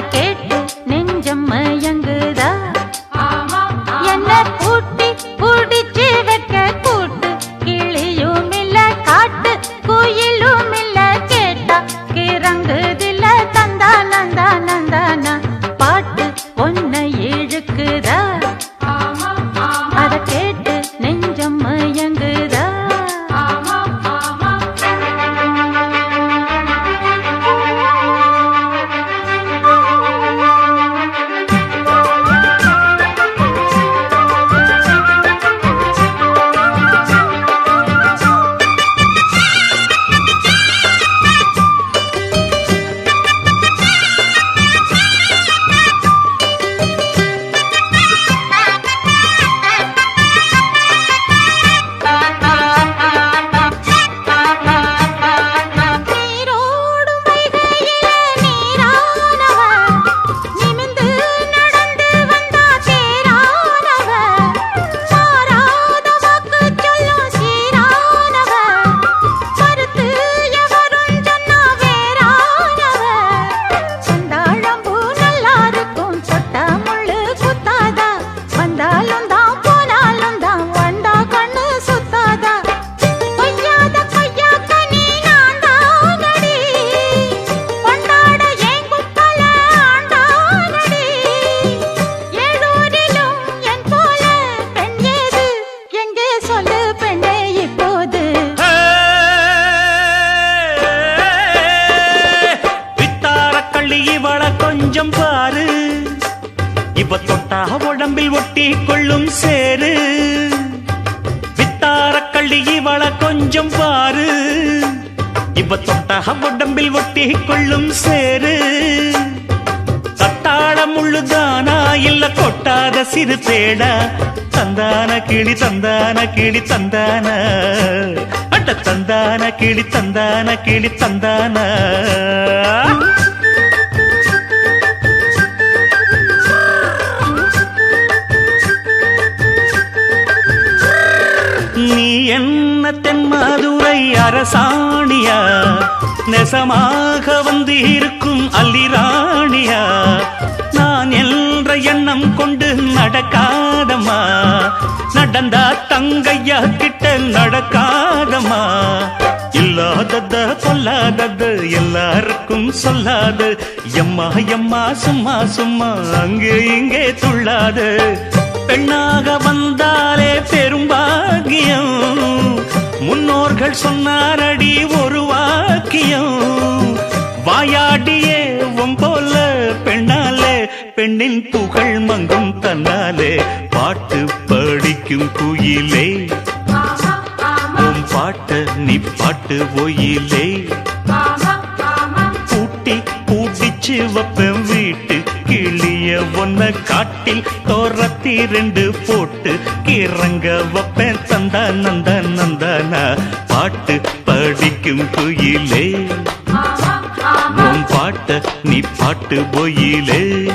porque கொஞ்சம் பாரு. இவ தொட்டா உடம்பில் ஒட்டி கொள்ளும் சேரு வித்தார கள்ளி இவள கொஞ்சம் பாரு. இவ தொட்டா உடம்பில் ஒட்டி கொள்ளும் சேரு தட்டாள முள்ளுதானா இல்ல கொட்டாத சிறு தேடா தந்தான கிளி தந்தான கிளி தந்தான. அட்ட தந்தான கிளி தந்தான கிளி தந்தான. நீ என்ன தென் மதுரை அரசாணியா? நெசமாக வந்து இருக்கும் அல்லிராணியா? நான் என்ற எண்ணம் கொண்டு நடக்காதம்மா. நடந்தா தங்கையா கிட்ட நடக்காதம்மா. இல்லாதத பொல்லாதது எல்லாருக்கும் சொல்லாது. எம்மா எம்மா சும்மா சும்மா அங்கே இங்கே துள்ளாது. பெண்ணாக வந்தாலே பெரும்பாக அவள் சொன்னாரடி ஒரு வாக்கியம். வாயாடியே போல பெண்ணாலே பெண்ணின் புகழ் மங்கும் தன்னாலே பாட்டு படிக்கும் குயிலே. உன் பாட்ட நீ பாட்டு ஒயிலே. பூட்டி பூட்டிச்சு வப்பேன் வீட்டு கிளிய ஒன்ன காட்டில் தோரத்தி ரெண்டு போட்டு கிறங்க வப்பேன் தந்தா நந்தா நந்தானா. பாட்டு படிக்கும் குயிலே. உன் பாட்ட நீ பாட்டு பொயிலே.